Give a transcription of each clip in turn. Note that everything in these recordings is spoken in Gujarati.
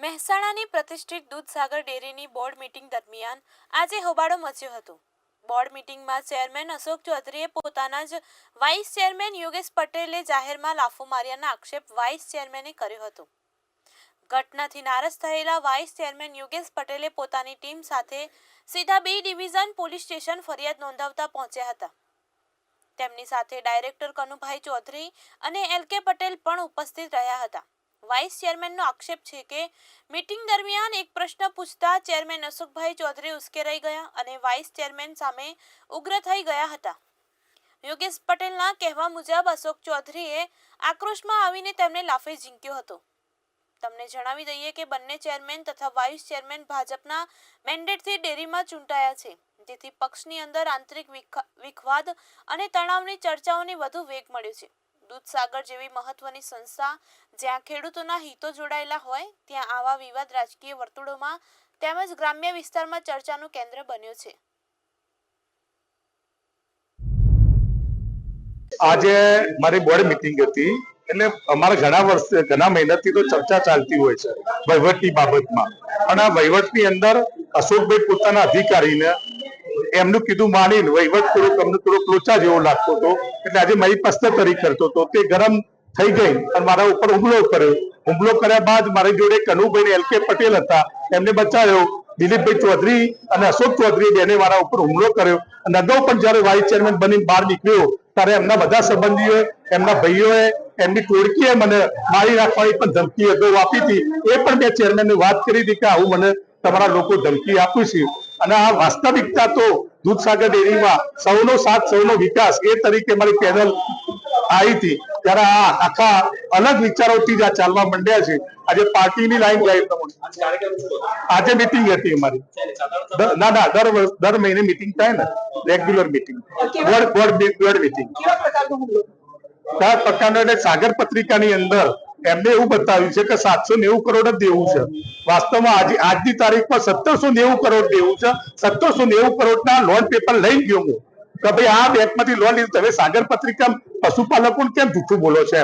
મહેસાણાની પ્રતિષ્ઠિત દૂધસાગર ડેરીની બોર્ડ મીટિંગ દરમિયાન આજે હોબાળો મચ્યો હતો. બોર્ડ મીટિંગમાં ચેરમેન અશોક ચૌધરીએ પોતાના જ વાઇસ ચેરમેન યોગેશ પટેલે જાહેરમાં લાફો માર્યાના આક્ષેપ વાઇસ ચેરમેને કર્યો હતો. ઘટનાથી નારાજ થયેલા વાઇસ ચેરમેન યોગેશ પટેલે પોતાની ટીમ સાથે સીધા બી ડિવિઝન પોલીસ સ્ટેશન ફરિયાદ નોંધાવતા પહોંચ્યા હતા. તેમની સાથે ડાયરેક્ટર કનુભાઈ ચૌધરી અને એલ કે પટેલ પણ ઉપસ્થિત રહ્યા હતા. વાઇસ ચેરમેનનો આક્ષેપ છે કે મીટિંગ દરમિયાન એક પ્રશ્ન પૂછતા ચેરમેન અશોકભાઈ ચૌધરી ઉશ્કેરાઈ ગયા અને વાઇસ ચેરમેન સામે ઉગ્ર થઈ ગયા હતા. યોગેશ પટેલના કહેવા મુજબ અશોક ચૌધરીએ આક્રોશમાં આવીને તેમને લાફે ઝીંક્યો હતો. તમને જણાવી દઈએ કે બંને ચેરમેન તથા વાઇસ ચેરમેન ભાજપના મેન્ડેટથી ડેરીમાં ચૂંટાયા છે. જેથી પક્ષની અંદર આંતરિક વિખ- વિખવાદ અને તણાવની ચર્ચાઓને વધુ વેગ મળ્યો છે. દૂધસાગર જેવી મહત્વની સંસ્થા જ્યાં ખેડૂતોના હિતો જોડાયેલા હોય, ત્યાં આવા વિવાદ રાજકીય વર્તુળોમાં તેમજ ગ્રામ્ય વિસ્તારમાં ચર્ચાનું કેન્દ્ર બન્યું છે. આજે મારી બોર્ડ મિટિંગ હતી, એટલે અમારે ઘણા વર્ષ, ઘણા મહિનાથી તો ચર્ચા ચાલતી હોય છે વહીવટની બાબતમાં. પણ આ વહીવટની અંદર અશોકભાઈ પોતાના અધિકારીને એમનું કીધું માની વહીવટ થોડોક અમને થોડોક લોચા જેવો લાગતો હતો. એટલે આજે મારી પસ્તરી કરતો હતો. તે ગરમ થઈ ગઈ અને મારા ઉપર હુમલો કર્યો. હુમલો કર્યા બાદ મારી જોડે કનુભાઈ એલ કે પટેલ હતા. એમને બચાવ્યો. દિલીપભાઈ ચૌધરી અને અશોક ચૌધરી બેને મારા ઉપર હુમલો કર્યો. અને અગાઉ પણ જયારે વાઇસ ચેરમેન બની બહાર નીકળ્યો, ત્યારે એમના બધા સંબંધીઓએ, એમના ભાઈઓએ, એમની ટોળકીએ મને મારી નાખવાની પણ ધમકી અગાઉ આપી હતી. એ પણ મેં ચેરમેનને વાત કરી હતી કે આવું મને તમારા લોકો ધમકી આપ્યું છે. અને આ વાસ્તવિકતા તો દૂધસાગર ડેરીમાં સૌનો સાથ સૌનો વિકાસ એ તરીકે મારી પેનલ આવી હતી. ત્યારે આ આખા અલગ વિચારોથી જ આ ચાલવા માંડ્યા છે. આજે પાર્ટીની લાઈન જાય આજે મિટિંગ હતી અમારી. ના ના દર દર મહિને મિટિંગ થાય ને. Regular meeting board board board meeting કયા પ્રકારનો એટલે સાગર પત્રિકાની અંદર એમને એવું બતાવ્યું છે કે સાતસો નેવું કરોડ જ દેવું છે. વાસ્તવમાં આજે, આજની તારીખમાં સત્તરસો નેવું કરોડ દેવું છે. સત્તરસો નેવું કરોડના લોન પેપર લઈ ગયો હું. કે ભાઈ આ બેંકમાંથી લોન લીધું. તમે સાગર પત્રિકા પશુપાલકો કેમ જૂઠું બોલો છે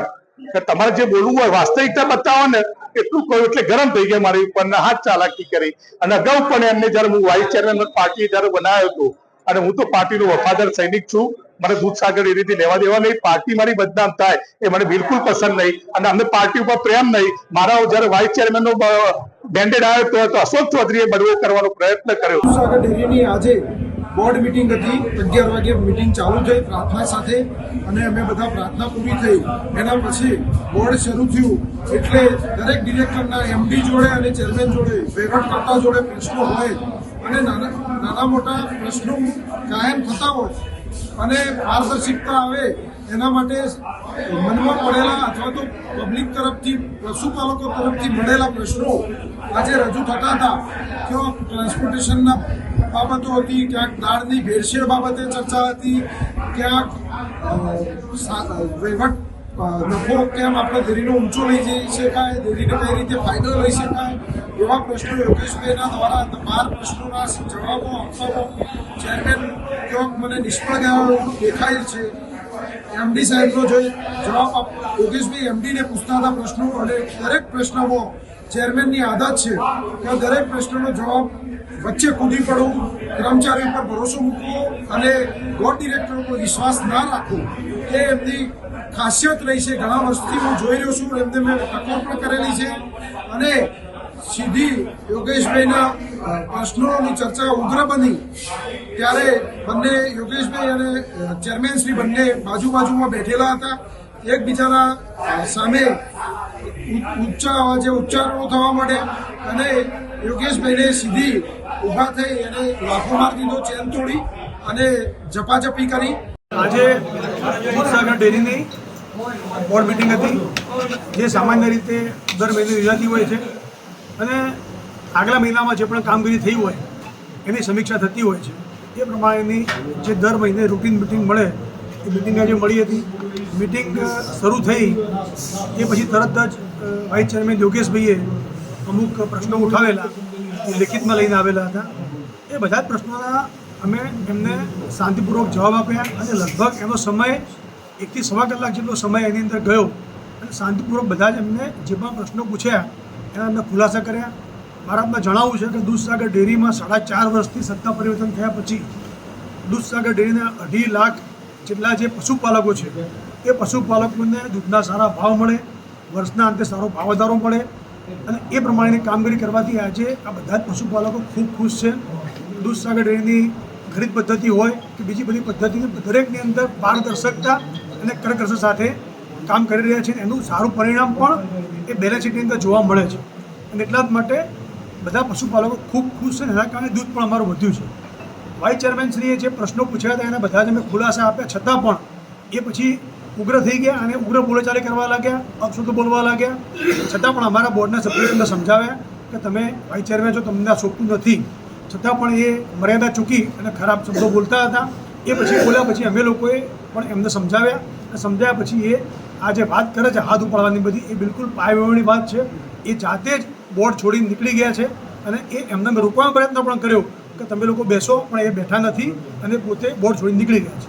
કે તમારે જે બોલવું હોય વાસ્તવિકતા બતાવો ને. એટલું કહ્યું એટલે ગરમ થઈ ગયા મારી ઉપર હાથ ચાલાકી કરી. અને અગાઉ પણ એમને જયારે હું વાઇસ ચેરમેન પાર્ટી જયારે બનાવ્યો હતો, અને હું તો પાર્ટીનો વફાદાર સૈનિક છું મને દૂધસાગર એ રીતે લેવા દેવા નહીં. પાર્ટી મારી બદનામ થાય. એ મને બિલકુલ પસંદ નહીં. અને અમને પાર્ટી ઉપર પ્રેમ નહીં. મારા જયારે વાઇસ ચેરમેન નો બેન્ડેડ આવ્યો તો અશોક ચૌધરીએ બદલો કરવાનો પ્રયત્ન કર્યો. દૂધસાગર ડેરીની આજે બોર્ડ મિટિંગ હતી. અગિયાર વાગે મિટિંગ ચાલુ થઈ. પ્રાર્થના સાથે અને અમે બધા પ્રાર્થના પૂરી થઈ. એના પછી બોર્ડ શરૂ થયું. એટલે દરેક ડિરેક્ટરના એમડી જોડે અને ચેરમેન જોડે, વહીવટકર્તા જોડે પ્રશ્નો હોય. અને નાના નાના મોટા પ્રશ્નો કાયમ થતા હોય. અને પારદર્શિકતા આવે એના માટે મનમાં પડેલા અથવા તો પબ્લિક તરફથી, પશુપાલકો તરફથી મળેલા પ્રશ્નો આજે રજૂ થતા હતા. ક્યાંક ટ્રાન્સપોર્ટેશનના બાબતો હતી, ક્યાંક દાળની ભેળસેળ બાબતે ચર્ચા હતી, ક્યાંક વહીવટ નફો કેમ આપણે દેરીનો ઊંચો લઈ જઈ શકાય, દેરીને કઈ રીતે ફાયદો લઈ શકાય, એવા પ્રશ્નો યોગેશભાઈના દ્વારા બાર પ્રશ્નોના જવાબો આપવાનો ચેરમેન ક્યાંક મને નિષ્ફળ ગયા દેખાય છે. એમડી સાહેબનો જે જવાબ આપ, યોગેશભાઈ, એમડીને પૂછતા પ્રશ્નો, અને દરેક પ્રશ્નમાં ચેરમેનની આદત છે કે દરેક પ્રશ્નનો જવાબ વચ્ચે કૂદી પડવું કર્મચારી ઉપર ભરોસો મૂકવો, અને બોર્ડ ડિરેક્ટર ઉપર વિશ્વાસ ના રાખવો. એ એમની ખાસિયત રહી છે. ઘણા વર્ષથી હું જોઈ રહ્યો છું, એમને મેં ટકોર પણ કરેલી છે. અને સીધી યોગેશભાઈના પ્રશ્નોની ચર્ચા ઉગ્ર બની. ત્યારે બંને યોગેશભાઈ અને ચેરમેન શ્રી બંને બાજુ બાજુમાં બેઠેલા હતા. એકબીજાના સામે ઉ- ઊંચા અવાજે ઉચ્ચારણો થવા માંડ્યા અને યોગેશભાઈને સીધી ઊભા થઈ અને લાફો મારી દીધો, ચેન તોડી અને ઝપાઝપી કરી. આજે દૂધસાગર ડેરીની બોર્ડ મિટિંગ હતી. જે સામાન્ય રીતે દર મહિને યોજાતી હોય છે. અને આગલા મહિનામાં જે પણ કામગીરી થઈ હોય, એની સમીક્ષા થતી હોય છે, એ પ્રમાણેની જે દર મહિને રૂટીન મિટિંગ મળે, એ મિટિંગ આજે મળી હતી. મિટિંગ શરૂ થઈ, એ પછી તરત જ વાઇસ ચેરમેન યોગેશભાઈએ અમુક પ્રશ્નો ઉઠાવેલા, એ લેખિતમાં લઈને આવેલા હતા. એ બધા જ પ્રશ્નોના અમે એમને શાંતિપૂર્વક જવાબ આપ્યા અને લગભગ એનો સમય એકથી સવા કલાક જેટલો સમય એની અંદર ગયો. અને શાંતિપૂર્વક બધા જ એમને જે પણ પ્રશ્નો પૂછ્યા એના અમે ખુલાસા કર્યા. મારા આપને જણાવવું છે કે દૂધસાગર ડેરીમાં સાડા ચાર વર્ષથી સત્તા પરિવર્તન થયા પછી દૂધસાગર ડેરીના અઢી લાખ જેટલા જે પશુપાલકો છે, એ પશુપાલકોને દૂધના સારા ભાવ મળે, વર્ષના અંતે સારો ભાવ વધારો મળે અને એ પ્રમાણેની કામગીરી કરવાથી આજે આ બધા જ પશુપાલકો ખૂબ ખુશ છે. દૂધસાગર ડેરીની ખરીદ પદ્ધતિ હોય કે બીજી બધી પદ્ધતિની દરેકની અંદર પારદર્શકતા અને કરકસર સાથે કામ કરી રહ્યા છે, એનું સારું પરિણામ પણ એ બેલેન્સ શીટની અંદર જોવા મળે છે. અને એટલા જ માટે બધા પશુપાલકો ખૂબ ખુશ છે એના કારણે દૂધ પણ અમારું વધ્યું છે. વાઇસ ચેરમેનશ્રીએ જે પ્રશ્નો પૂછ્યા હતા, એના બધા જ અમે ખુલાસા આપ્યા. છતાં પણ એ પછી ઉગ્ર થઈ ગયા અને ઉગ્ર બોલાચાલી કરવા લાગ્યા અપશુદ્ધ બોલવા લાગ્યા. છતાં પણ અમારા બોર્ડના સભ્યોએ અમને સમજાવ્યા કે તમે વાઇસ ચેરમેન છો, તમને આ શોખતું નથી. છતાં પણ એ મર્યાદા ચૂકી અને ખરાબ શબ્દો બોલતા હતા. એ પછી બોલ્યા પછી અમે લોકોએ પણ એમને સમજાવ્યા અને સમજાવ્યા પછી એ આ જે વાત કરે છે, હાથ ઉપાડવાની બધી, એ બિલકુલ પાયવેવણી વાત છે. એ જાતે જ બોર્ડ છોડીને નીકળી ગયા છે અને એ એમને મેં રોકવાનો પ્રયત્ન પણ કર્યો કે તમે લોકો બેસો, પણ એ બેઠા નથી અને પોતે બોર્ડ છોડીને નીકળી ગયા છે.